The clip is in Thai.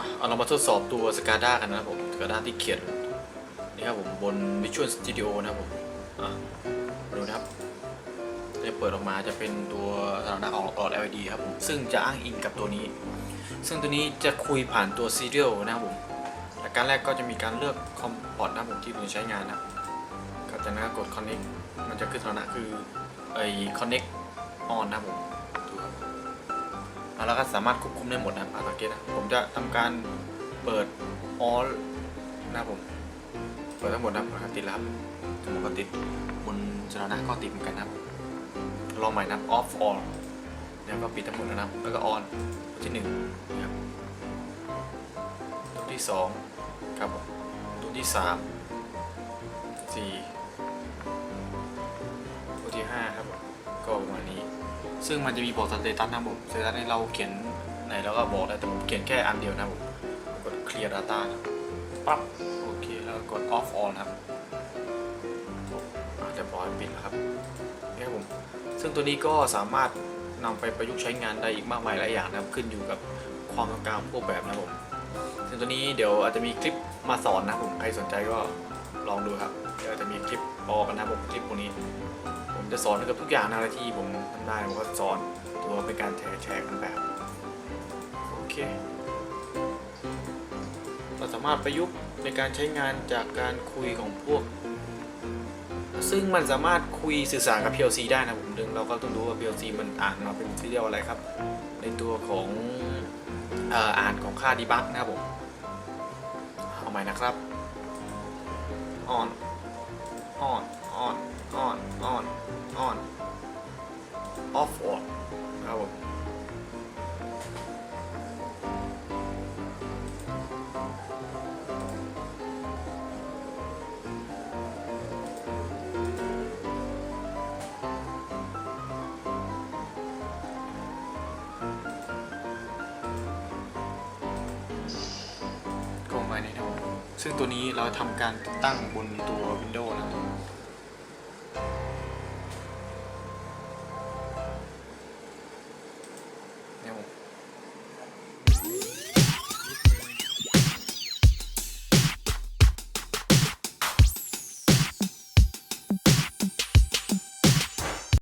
อะเอาเรามาทดสอบตัว SCADA กันนะครับผม SCADA ที่เขียนนี่ครับผมบน Visual Studio นะครับผมอะดูนะครับจะเปิดออกมาจะเป็นตัวสถานะของหลอด LED ครับผมซึ่งจะอ้างอิงกับตัวนี้ ซึ่งตัวนี้จะคุยผ่านตัว Serial นะครับผมและการแรกก็จะมีการเลือกคอมพอร์ตนะครับผมที่ผมใช้งานนะครับก็จากนั้นก็กด Connect มันจะขึ้นสถานะคือไอ้ Connect on นะครับผมดูครับ แล้วก็สามารถควบคุมได้หมดนะครับอาสังเกตนะผมจะทำการเปิด all นะครับผมเปิดทั้งหมดนะครับติดแล้วครับทั้งหมดก็ติดบนสถานะก็ติดเหมือนกันนะครับลองใหม่นะครับ off all แล้วก็ปิดทั้งหมดแล้วนะครับแล้วก็ on ที่หนึ่งนะครับตัวที่สองครับผมตัวที่สามสี่ตัวที่ห้าครับผมก็ประมาณนี้ ซึ่งมันจะมีบอกสเตตัสนะผมสเตตัสให้เราเขียนไหนแล้วก็บอกได้แต่ผมเขียนแค่อันเดียวนะผมกด clear data นะครับปั๊บโอเคแล้วก็กด off on ครับอะเรียบร้อยปิดแล้วครับนี่ครับผมซึ่งตัวนี้ก็สามารถนำไปประยุกต์ใช้งานได้อีกมากมายหลายอย่างนะครับขึ้นอยู่กับความต้องการของพวกแบบนะผมซึ่งตัวนี้เดี๋ยวอาจจะมีคลิปมาสอนนะผมใครสนใจก็ ลองดูครับ เดี๋ยวจะมีคลิปออกันนะครับผมคลิปพวกนี้ ผมจะสอนเกี่ยวกับทุกอย่างนะอะไรที่ผมทำได้ผมก็สอนตัวเป็นการแชร์แชร์กันแบบโอเคเราสามารถประยุกต์ในการใช้งานจากการคุยของพวก ซึ่งมันสามารถคุยสื่อสารกับ PLC ได้นะผมดึงเราก็ต้องรู้ว่า PLC มันอ่านมาเป็นซีเรียลอะไรครับ ในตัวของอ่ออ่านของค่าดีบักนะครับผม เอาใหม่นะครับ on on on on on on. Off on ค ซึ่งตัวนี้เราทำการตั้งบนตัว Windows นะครับ